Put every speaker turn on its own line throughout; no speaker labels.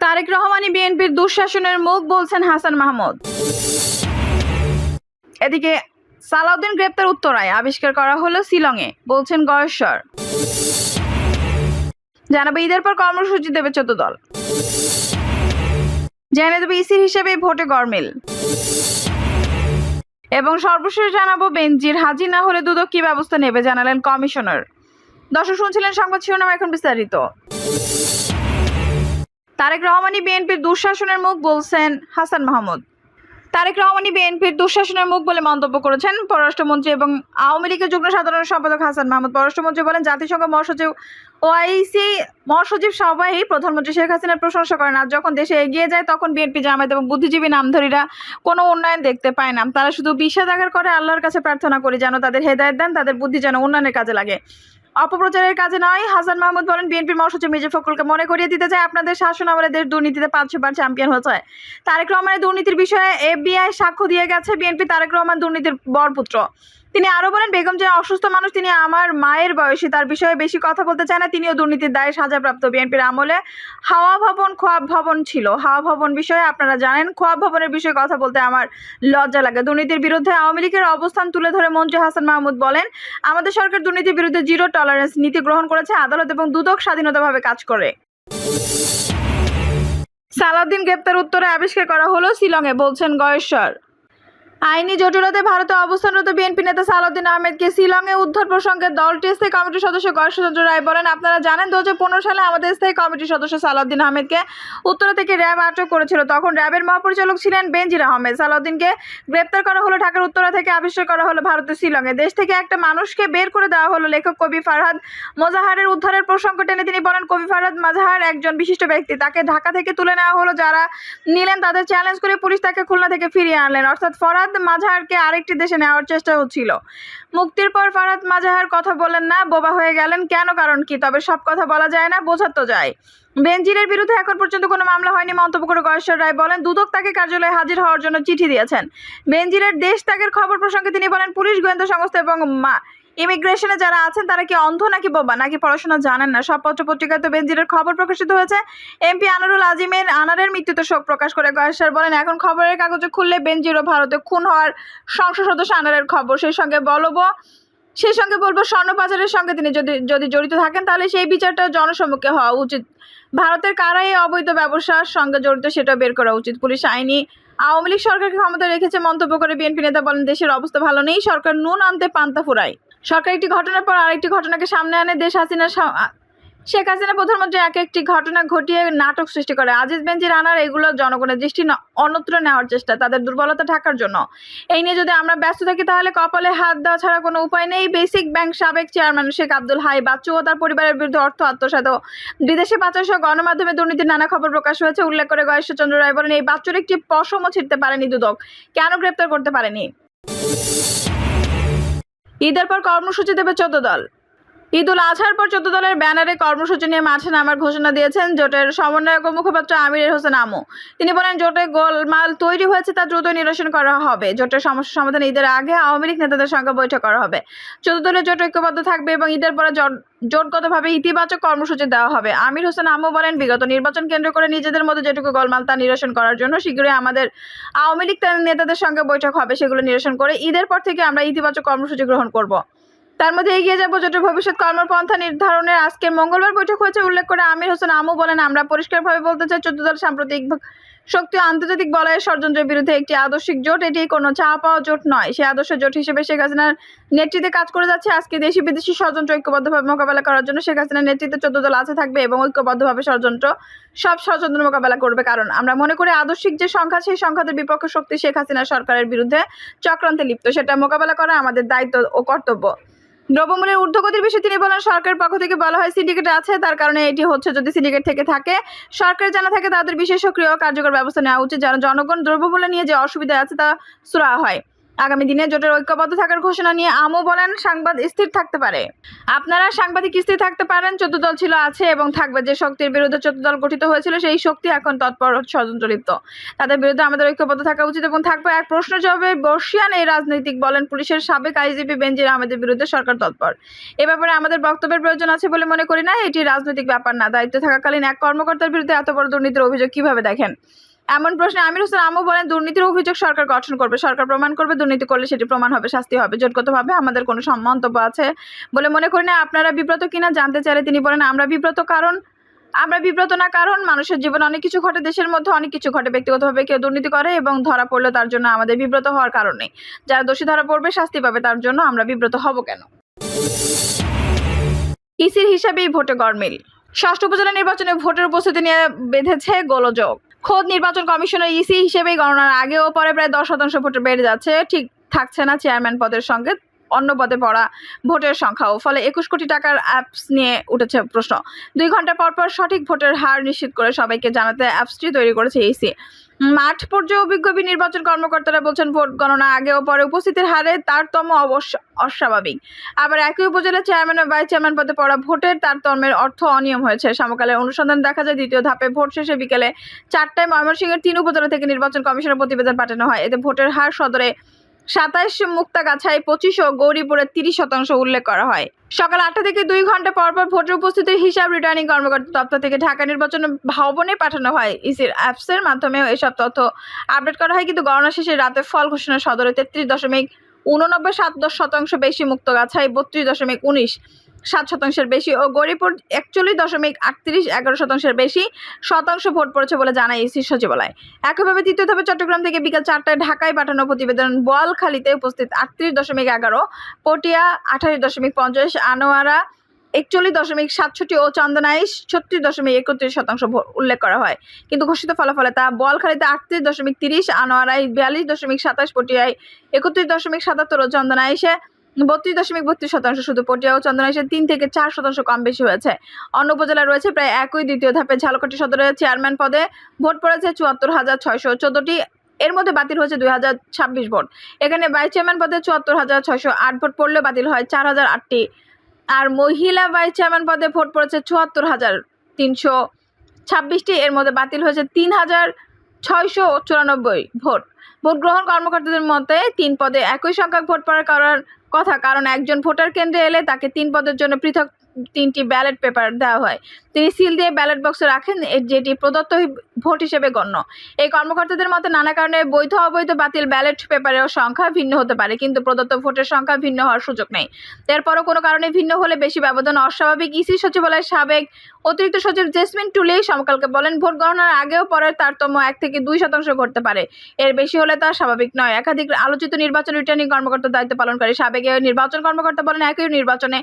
তারেক রহমানি বিএনপির দুঃশাসনের মুখ বলছেন হাসান মাহমুদ। এদিকে সালাউদ্দিন গ্রেপ্তার উত্তরায়, আবিষ্কার করা হলো শিলংয়ে, বলছেন গয়েশ্বর। জানাব ঈদের পর কর্মসূচি দেবে চোদ্দ দল। জেনে দেবে ইসির হিসেবে ভোটে গরমিল এবং সর্বশেষ জানাব বেঞ্জির হাজির না হলে দুদক কি ব্যবস্থা নেবে, জানালেন কমিশনার। দর্শক শুনছিলেন সংবাদ শিরোনাম এখন বিস্তারিত। তারেক রহমানি বিএনপির দুঃশাসনের মুখ বলছেন হাসান মাহমুদ। তারেক রহমানি বিএনপির দুঃশাসনের মুখ বলে মন্তব্য করেছেন পররাষ্ট্রমন্ত্রী এবং আওয়ামী লীগের যুগ্ম সাধারণ সম্পাদক হাসান মাহমুদ। পররাষ্ট্রমন্ত্রী বলেন, জাতিসংঘ মহাসচিব ওআইসি মহাসচিব সবাই প্রধানমন্ত্রী শেখ হাসিনার প্রশংসা করেন আর যখন দেশে এগিয়ে যায় তখন বিএনপি জামায়াত এবং বুদ্ধিজীবী নামধারীরা কোনো উন্নয়ন দেখতে পায় না। তারা শুধু বিষাদাগার করে আল্লাহর কাছে প্রার্থনা করি, যেন তাদের হেদায়ত দেন, তাদের বুদ্ধি যেন উন্নয়নের কাজে লাগে। অপপ্রচারের কাজে নয়। হাসান মাহমুদ বলেন বিএনপির মহাসচিব মির্জা ফখরুলকে মনে করিয়ে দিতে চায়। আপনাদের শাসন আমাদের দেশ দুর্নীতিতে পাঁচশো বার চ্যাম্পিয়ন হয়েছে তারেক রহমানের দুর্নীতির বিষয়ে এফবিআই সাক্ষ্য দিয়ে গেছে বিএনপি তারেক রহমান দুর্নীতির বরপুত্র। তিনি আরও বলেন, বেগম যে অসুস্থ মানুষ, তিনি আমার মায়ের বয়সী। তার বিষয়ে বেশি কথা বলতে চায় না। তিনিও দুর্নীতির দায়ে সাজাপ্রাপ্ত। বিএনপির আমলে হাওয়া ভবন খোয়াব ভবন ছিল। হাওয়া ভবন বিষয়ে আপনারা জানেন খোয়াব ভবনের বিষয়ে কথা বলতে আমার লজ্জা লাগে। দুর্নীতির বিরুদ্ধে আওয়ামী লীগের অবস্থান তুলে ধরে মন্ত্রী হাসান মাহমুদ বলেন, আমাদের সরকার দুর্নীতির বিরুদ্ধে জিরো টলারেন্স নীতি গ্রহণ করেছে, আদালত এবং দুদক স্বাধীনতাভাবে কাজ করে। সালাউদ্দিন গ্রেপ্তার উত্তরে আবিষ্কার করা হলো শিলংয়ে, বলছেন গয়েশ্বর। আইনি জটিলতায় ভারতে অবস্থানরত বিএনপি নেতা সালাউদ্দিন আহমেদকে শিলংয়ে উদ্ধার প্রসঙ্গে দলটি স্থায়ী কমিটির সদস্য গয়েশ্বরচন্দ্র রায় বলেন, আপনারা জানেন দু হাজার পনেরো সালে আমাদের স্থায়ী কমিটির সদস্য সালাউদ্দিন আহমেদকে উত্তরা থেকে র্যাব আটক করেছিল। তখন র্যাবের মহাপরিচালক ছিলেন বেনজির আহমেদ। সালাউদ্দিনকে গ্রেপ্তার করা হলো ঢাকার উত্তরা থেকে, আবিষ্কার করা হলো ভারতের শিলংয়ে। দেশ থেকে একটা মানুষকে বের করে দেওয়া হলো লেখক কবি ফারহাদ মোজাহারের উদ্ধারের প্রসঙ্গ টেনে। তিনি বলেন, কবি ফারহাদ মাজাহার একজন বিশিষ্ট ব্যক্তি। তাকে ঢাকা থেকে তুলে নেওয়া হলো। যারা নিলেন, তাদের চ্যালেঞ্জ করে পুলিশ তাকে খুলনা থেকে ফিরিয়ে আনলেন। অর্থাৎ ফরহাদ মাজাহারকে আরেকটি দেশে নেওয়ার চেষ্টা হচ্ছিল। মুক্তির পর ফারাদ মাজাহার কথা বলেন না, বোবা হয়ে গেলেন কেন, কারণ কি? তবে সব কথা বলা যায় না বোঝা তো যায়। বেনজিরের বিরুদ্ধে এখন পর্যন্ত কোনো মামলা হয়নি, মন্তব্য করে গয়েশ্বর রায় বলেন, দুদক তাকে কার্যালয়ে হাজির হওয়ার জন্য চিঠি দিয়েছেন। বেনজিরের দেশ ত্যাগের খবর প্রসঙ্গে তিনি বলেন, পুলিশ গোয়েন্দা সংস্থা এবং মা ইমিগ্রেশনে যারা আছেন, তারা কি অন্ধ নাকি বোবা? নাকি পড়াশোনা জানেন না? সব পত্র পত্রিকায় তো বেনজিরের খবর প্রকাশিত হয়েছে। এমপি আনারুল আজিমের আনারের মৃত্যুতে শোক প্রকাশ করে গয়েশ্বর বলেন, এখন খবরের কাগজে খুললে বেনজিরও ভারতে খুন হওয়ার সংসদ সদস্য আনারের খবর। সেই সঙ্গে বলব, সেই সঙ্গে বলব স্বর্ণ পাচারের সঙ্গে তিনি যদি যদি জড়িত থাকেন, তাহলে সেই বিচারটা জনসম্মুখে হওয়া উচিত। ভারতের কারা এই অবৈধ ব্যবসার সঙ্গে জড়িত সেটা বের করা উচিত। পুলিশ আইনি আওয়ামী লীগ সরকারকে ক্ষমতা রেখেছে মন্তব্য করে বিএনপি নেতা বলেন, দেশের অবস্থা ভালো নেই। সরকার নুন আনতে পান্তা ফুরায়। সরকার একটি ঘটনার পর আরেকটি ঘটনাকে সামনে আনে। দেশ হাসিনা শেখ হাসিনা প্রধানমন্ত্রী এক একটি ঘটনা ঘটিয়ে নাটক সৃষ্টি করে। আজিজ বেঞ্জির আনার এগুলো জনগণের দৃষ্টি অন্যত্র নেওয়ার চেষ্টা, তাদের দুর্বলতা ঢাকার জন্য। এই নিয়ে যদি আমরা ব্যস্ত থাকি, তাহলে কপালে হাত দেওয়া ছাড়া কোনো উপায় নেই। বেসিক ব্যাংক সাবেক চেয়ারম্যান শেখ আব্দুল হাই বাচ্চু ও তার পরিবারের বিরুদ্ধে অর্থ আত্মসাত বিদেশে পাচার সহ গণমাধ্যমে দুর্নীতির নানা খবর প্রকাশ হয়েছে। উল্লেখ করে গয়েশ্বরচন্দ্র রায় বলেন, এই বাচ্চুর একটি পশমও ছিঁড়তে পারেনি দুদক। কেন গ্রেপ্তার করতে পারেনি? ঈদের পর কর্মসূচি দেবে চোদ্দ দল। ঈদ উল আজহার পর চোদ্দ দলের ব্যানারে কর্মসূচি নিয়ে মাঠে নামার ঘোষণা দিয়েছেন জোটের সমন্বয়ক মুখপাত্র আমির হোসেন আমু। তিনি বলেন, জোটে গোলমাল তৈরি হয়েছে তা দ্রুত নিরসন করা হবে। জোটের সমস্যা সমাধানে ঈদের আগে আওয়ামী লীগ নেতাদের সঙ্গে বৈঠক করা হবে। চোদ্দ দলের জোট ঐক্যবদ্ধ থাকবে এবং ঈদের পরে জোট- জোটগতভাবে ইতিবাচক কর্মসূচি দেওয়া হবে। আমির হোসেন আমু বলেন, বিগত নির্বাচন কেন্দ্র করে নিজেদের মধ্যে যেটুকু গোলমাল তা নিরসন করার জন্য শীঘ্রই আমাদের আওয়ামী লীগ নেতাদের সঙ্গে বৈঠক হবে, সেগুলো নিরসন করে ঈদের পর থেকে আমরা ইতিবাচক কর্মসূচি গ্রহণ করব। তার মধ্যে এগিয়ে যাব জোটের ভবিষ্যৎ কর্মপন্থা নির্ধারণের। আজকের মঙ্গলবার বৈঠক হয়েছে, উল্লেখ করে আমির হোসেন আমু বলেন, আমরা পরিষ্কারভাবে বলতে চাই, চোদ্দ দল সাম্প্রতিক শক্তি আন্তর্জাতিক বলয়ের ষড়যন্ত্রের বিরুদ্ধে একটি আদর্শিক জোট, এটি কোনো চা পাওয়া জোট নয়। সেই আদর্শ জোট হিসেবে শেখ হাসিনার নেতৃত্বে কাজ করে যাচ্ছে। আজকে দেশি বিদেশি ষড়যন্ত্র ঐক্যবদ্ধভাবে মোকাবেলা করার জন্য শেখ হাসিনার নেতৃত্বে চোদ্দ দল আছে, থাকবে এবং ঐক্যবদ্ধভাবে ষড়যন্ত্র, সব ষড়যন্ত্র মোকাবেলা করবে। কারণ আমরা মনে করি আদর্শিক যে সংখ্যা, সেই সংখ্যাতে বিপক্ষে শক্তি শেখ হাসিনা সরকারের বিরুদ্ধে চক্রান্তে লিপ্ত। সেটা মোকাবেলা করা আমাদের দায়িত্ব ও কর্তব্য। দ্রব্যমূল্যের ঊর্ধ্বগতির বিষয়ে তিনি বলেন, সরকারের পক্ষ থেকে বলা হয় সিন্ডিকেট আছে, তার কারণে এটি হচ্ছে যদি সিন্ডিকেট থেকে থাকে। সরকার জানা থাকে তাদের বিশেষ সক্রিয় কার্যকর ব্যবস্থা নেওয়া উচিত। যেন জনগণ দ্রব্যমূল্য নিয়ে যে অসুবিধা আছে তা সুরা হয়। আগামী দিনে জোটের ঐক্যবদ্ধ থাকার ঘোষণা নিয়ে আমও বলেন সাংবাদ স্থির থাকতে পারে। আপনারা সাংবাদিক স্থির থাকতে পারেন, চোদ্দ দল ছিল আছে এবং থাকবে। যে শক্তির বিরুদ্ধে চোদ্দ দল গঠিত হয়েছিল, সেই শক্তি এখন তৎপর লিপ্ত। তাদের বিরুদ্ধে আমাদের ঐক্যবদ্ধ থাকা উচিত এবং থাকবে। এক প্রশ্ন জবাবে, বর্ষিয়ান এই রাজনৈতিক বলেন পুলিশের সাবেক আইজিপি বেনজির আমাদের বিরুদ্ধে সরকার তৎপর। এ ব্যাপারে আমাদের বক্তব্যের প্রয়োজন আছে বলে মনে করি না, এটি রাজনৈতিক ব্যাপার না। দায়িত্ব থাকাকালীন এক কর্মকর্তার বিরুদ্ধে এত বড় দুর্নীতির অভিযোগ কীভাবে দেখেন? এমন প্রশ্নে, আমির হোসেন আমু বলেন, দুর্নীতির অভিযোগ সরকার গঠন করবে। সরকার প্রমাণ করবে, দুর্নীতি করলে সেটি প্রমাণ হবে, শাস্তি হবে। জোটগতভাবে আমাদের কোনো মন্তব্য আছে বলে মনে করি না। আপনারা বিব্রত কিনা জানতে চাইলে তিনি বলেন, আমরা বিব্রত কারণ, আমরা বিব্রত না কারণ মানুষের জীবনে অনেক কিছু ঘটে, দেশের মধ্যে অনেক কিছু ঘটে। ব্যক্তিগতভাবে কেউ দুর্নীতি করে এবং ধরা পড়লে তার জন্য আমাদের বিব্রত হওয়ার কারণ নেই। যারা দোষী ধরা পড়বে, শাস্তি পাবে, তার জন্য আমরা বিব্রত হব কেন? ইসির হিসাবেই ভোটে গরমিল ষষ্ঠ উপজেলা নির্বাচনে ভোটের উপস্থিতি নিয়ে বেঁধেছে গোলযোগ। খোদ নির্বাচন কমিশনের ইসি হিসেবেই গণনার আগে ও পরে প্রায় দশ শতাংশ ভোটে বেড়ে যাচ্ছে। ঠিক থাকছে না চেয়ারম্যান পদের সঙ্গে। অন্য পদে পড়া ভোটের সংখ্যাও। ফলে একুশ কোটি টাকার অ্যাপস নিয়ে উঠেছে প্রশ্ন। দুই ঘণ্টা পর পর সঠিক ভোটের হার নিশ্চিত করে সবাইকে জানাতে অ্যাপসটি তৈরি করেছে ইসি মাঠ পর্যায়ে অভিজ্ঞ নির্বাচন কর্মকর্তারা বলছেন, ভোট গণনা আগে ও পরে উপস্থিতির হারে তারতম্য অবশ্য অস্বাভাবিক। আবার একই উপজেলা চেয়ারম্যান ও ভাইস চেয়ারম্যান পদে পড়া ভোটের তারতম্যের অর্থ অনিয়ম হয়েছে। সমকালের অনুসন্ধান দেখা যায়, দ্বিতীয় ধাপে ভোট শেষে বিকেলে চারটায় ময়মনসিংহের তিন উপজেলা থেকে নির্বাচন কমিশনের প্রতিবেদন পাঠানো হয়। এতে ভোটের হার সদরে সাতাইশ মুক্তাগাছায় পঁচিশ ও গৌরীপুরে তিরিশ শতাংশ উল্লেখ করা হয়। সকাল আটটা থেকে দুই ঘণ্টা পর পর ভোটের উপস্থিতির হিসাব রিটার্নিং কর্মকর্তা দপ্তর থেকে ঢাকা নির্বাচন ভবনে পাঠানো হয়। ইসির অ্যাপসের মাধ্যমেও এসব তথ্য আপডেট করা হয়, কিন্তু গণনা শেষে রাতে ফল ঘোষণা সদরে তেত্রিশ দশমিক উননব্বই সাত দশ শতাংশ বেশি মুক্তগাছায় বত্রিশ দশমিক উনিশ সাত শতাংশের বেশি ও গরিপুর একচল্লিশ দশমিক আটত্রিশ এগারো শতাংশের বেশি শতাংশ ভোট পড়েছে বলে জানায় ইসি সচিবালয়। একইভাবে তৃতীয় ধাপে চট্টগ্রাম থেকে বিকাল চারটায় ঢাকায় পাঠানো প্রতিবেদন বোয়ালখালীতে উপস্থিত আটত্রিশ দশমিক এগারো, পটিয়া আঠাশ দশমিক পঞ্চাশ, আনোয়ারা একচল্লিশ দশমিক সাতষট্টি ও চন্দনাইশ ছত্রিশ দশমিক একত্রিশ শতাংশ উল্লেখ করা হয়। কিন্তু ঘোষিত ফলাফলে তা বোয়ালখালীতে আটত্রিশ দশমিক তিরিশ, আনোয়ারায় বিয়াল্লিশ দশমিক সাতাশ, পটিয়ায় একত্রিশ দশমিক সাতাত্তর ও চন্দনাইশে বত্রিশ দশমিক বত্রিশ শতাংশ। শুধু পটিয়া ও চন্দনাইশে তিন থেকে চার শতাংশ কম বেশি হয়েছে। অন্য উপজেলায় রয়েছে প্রায় একই দ্বিতীয় ধাপে ঝালকাঠি সদরের চেয়ারম্যান পদে। ভোট পড়েছে চুয়াত্তর হাজার ছয়শো চোদ্দটি। এর মধ্যে বাতিল হয়েছে দুই হাজার ছাব্বিশ ভোট। এখানে ভাইস চেয়ারম্যান পদে চুয়াত্তর হাজার ছয়শো আট ভোট পড়লেও বাতিল হয় চার হাজার আটটি। আর মহিলা ভাইস চেয়ারম্যান পদে ভোট পড়েছে চুয়াত্তর হাজার তিনশো ছাব্বিশটি। এর মধ্যে বাতিল হয়েছে তিন হাজার ছয়শো চুরানব্বই ভোট। ভোট গ্রহণ কর্মকর্তাদের মতে তিন পদে একই সংখ্যক ভোট পড়ার করার কথা, কারণ একজন ভোটার কেন্দ্রে এলে তাকে তিন পদের জন্য পৃথক তিনটি ব্যালট পেপার দেওয়া হয়। তিনি সিল দিয়ে ব্যালট বক্সে রাখেন যেটি প্রদত্ত ভোট হিসেবে গণ্য। এই কর্মকর্তাদের মতে, নানা কারণে বৈধ অবৈধ বাতিল ব্যালট পেপারের সংখ্যা ভিন্ন হতে পারে, কিন্তু প্রদত্ত ভোটের সংখ্যা ভিন্ন হওয়ার সুযোগ নেই। এরপরও কোনো কারণে ভিন্ন হলে বেশি ব্যবধান অস্বাভাবিক ইসি সচিবালয়ের সাবেক অতিরিক্ত সচিব জেসমিন টুলেই সমকালকে বলেন, ভোট গণনার আগেও পরের তারতম্য এক থেকে দুই শতাংশ ঘটতে পারে। এর বেশি হলে তা স্বাভাবিক নয়। একাধিক আলোচিত নির্বাচন রিটার্নিং কর্মকর্তার দায়িত্ব পালনকারী সাবেক নির্বাচন কর্মকর্তা বলেন, একই নির্বাচনে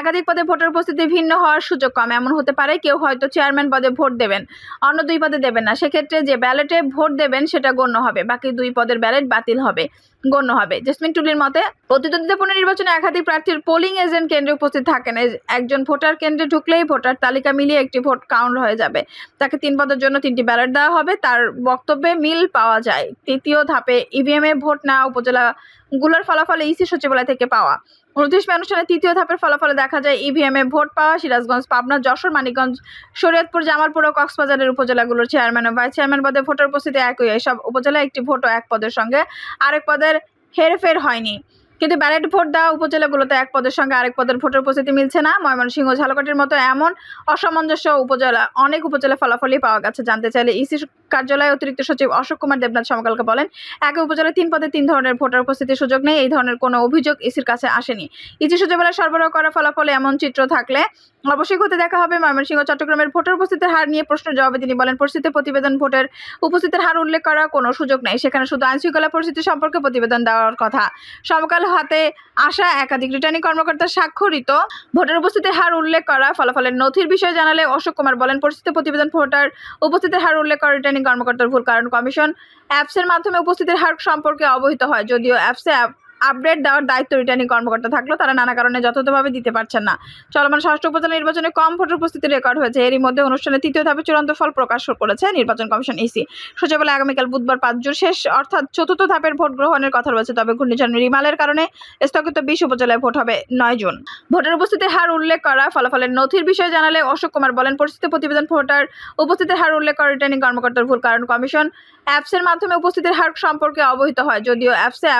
একাধিক পদে ভোটের উপস্থিতি ভিন্ন হওয়ার সুযোগ কম। এমন হতে পারে, কেউ হয়তো চেয়ারম্যান পদে ভোট দেবেন, অন্য দুই পদে দেবেন। না। সেক্ষেত্রে যে ব্যালটে ভোট দেবেন, সেটা গণ্য হবে। বাকি দুই পদের ব্যালট বাতিল হবে, গণ্য হবে। জেসমিন টুলির মতে, প্রতিদ্বন্দ্বিতাপূর্ণ নির্বাচনে একাধিক প্রার্থীর পোলিং এজেন্ট কেন্দ্রে উপস্থিত থাকেন। একজন ভোটার কেন্দ্রে ঢুকলেই ভোটার তালিকা মিলিয়ে একটি ভোট কাউন্ট হয়ে যাবে। তাকে তিন পদের জন্য তিনটি ব্যালট দেওয়া হবে। তার বক্তব্যে মিল পাওয়া যায়। তৃতীয় ধাপে ইভিএমে ভোট নেওয়া উপজেলাগুলোর ফলাফল ইসি সচিবালয় থেকে পাওয়া। উনত্রিশ মে অনুষ্ঠানে তৃতীয় ধাপের ফলাফলে দেখা যায় ইভিএমে ভোট পাওয়া সিরাজগঞ্জ, পাবনা, যশোর, মানিকগঞ্জ, শরীয়তপুর, জামালপুর ও কক্সবাজারের উপজেলাগুলোর চেয়ারম্যান ও ভাইস চেয়ারম্যান পদে ভোটের উপস্থিতি একই। এসব উপজেলায় একটি ভোট ও এক পদের সঙ্গে আরেক পদের হেরফের হয়নি। কিন্তু ব্যালট ভোট দেওয়া উপজেলাগুলোতে এক পদের সঙ্গে আরেক পদের ভোটের উপস্থিতি মিলছে না। ময়মনসিংহ ও ঝালকাঠির মতো এমন অসামঞ্জস্য উপজেলা, অনেক উপজেলা ফলাফলই পাওয়া গেছে। জানতে চাইলে ইসি কার্যালয়ে অতিরিক্ত সচিব অশোক কুমার দেবনাথ সমকালকে বলেন, এক উপজেলায় তিন পদে তিন ধরনের ভোটার উপস্থিতির সুযোগ নেই, এই ধরনের কোনো অভিযোগ ইসির কাছে আসেনি। ইসি সচিবালয় সরবরাহ করা ফলাফলে এমন চিত্র থাকলে অবশ্যই হতে দেখা হবে। ময়মনসিংহ, চট্টগ্রামের ভোটার উপস্থিতির হার নিয়ে প্রশ্নের জবাবে তিনি বলেন পরিস্থিতি প্রতিবেদন ভোটের উপস্থিতির হার উল্লেখ করার কোনো সুযোগ নেই। সেখানে শুধু আইনশৃঙ্খলা পরিস্থিতি সম্পর্কে প্রতিবেদন দেওয়ার কথা। সমকাল হাতে আসা একাধিক রিটার্নিং কর্মকর্তার স্বাক্ষরিত ভোটার উপস্থিতির হার উল্লেখ করা ফলাফলের নথির বিষয়ে জানালে অশোক কুমার বলেন পরিস্থিতি প্রতিবেদন ভোটার উপস্থিতির হার উল্লেখ করা রিটার্নিং কর্মকর্তার ভুল কারণ কমিশন অ্যাপসের মাধ্যমে উপস্থিতির হার সম্পর্কে অবহিত হয়। যদিও অ্যাপসে আপডেট দেওয়ার দায়িত্ব রিটার্নিং কর্মকর্তা থাকলেও তারা নানা কারণে যথাযথভাবে দিতে পারছেন না। চলমান ষষ্ঠ উপজেলা নির্বাচনে কম ভোটের উপস্থিতি রেকর্ড হয়েছে। এরই মধ্যে অনুষ্ঠানে তৃতীয় ধাপে চূড়ান্ত ফল প্রকাশ করেছে নির্বাচন কমিশন ইসি সচিবালয় আগামীকাল বুধবার পাঁচ জুন শেষ অর্থাৎ চতুর্থ ধাপের ভোট গ্রহণের কথা রয়েছে, তবে ঘূর্ণিঝড় রিমালের কারণে স্থগিত বিশ উপজেলায় ভোট হবে নয় জুন। ভোটের উপস্থিতির হার উল্লেখ করা ফলাফলের নথির বিষয়ে জানালে অশোক কুমার বলেন, পরিস্থিতি প্রতিবেদন ভোটার উপস্থিতির হার উল্লেখ করা রিটার্নিং কর্মকর্তার ভুল কারণ কমিশন অ্যাপসের মাধ্যমে উপস্থিতির হার সম্পর্কে অবহিত হয়, যদিও অ্যাপসে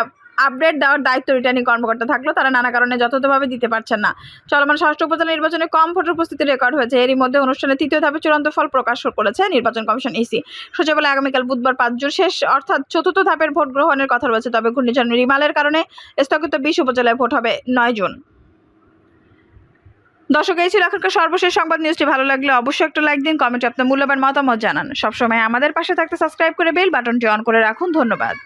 আপডেট দেওয়ার দায়িত্ব রিটার্নিং কর্মকর্তা থাকলেও তারা নানা কারণে যথাযথভাবে দিতে পারছেন না। চলমান ষষ্ঠ উপজেলা নির্বাচনে কম ভোটের উপস্থিতি রেকর্ড হয়েছে। এরই মধ্যে অনুষ্ঠানে তৃতীয় ধাপে চূড়ান্ত ফল প্রকাশ করেছে নির্বাচন কমিশন ইসি। সচিবালয় আগামীকাল বুধবার পাঁচ জুন শেষ, অর্থাৎ চতুর্থ ধাপের ভোট গ্রহণের কথা রয়েছে, তবে ঘূর্ণিঝড় রিমালের কারণে স্থগিত বিশ উপজেলায় ভোট হবে নয় জুন। দর্শক, এই ছিল এখনকার সর্বশেষ সংবাদ। নিউজটি ভালো লাগলে অবশ্যই একটা লাইক দিন কমেন্টে আপনার মূল্যবান মতামত জানান। সবসময় আমাদের পাশে থাকতে সাবস্ক্রাইব করে বেল বাটনটি অন করে রাখুন। ধন্যবাদ।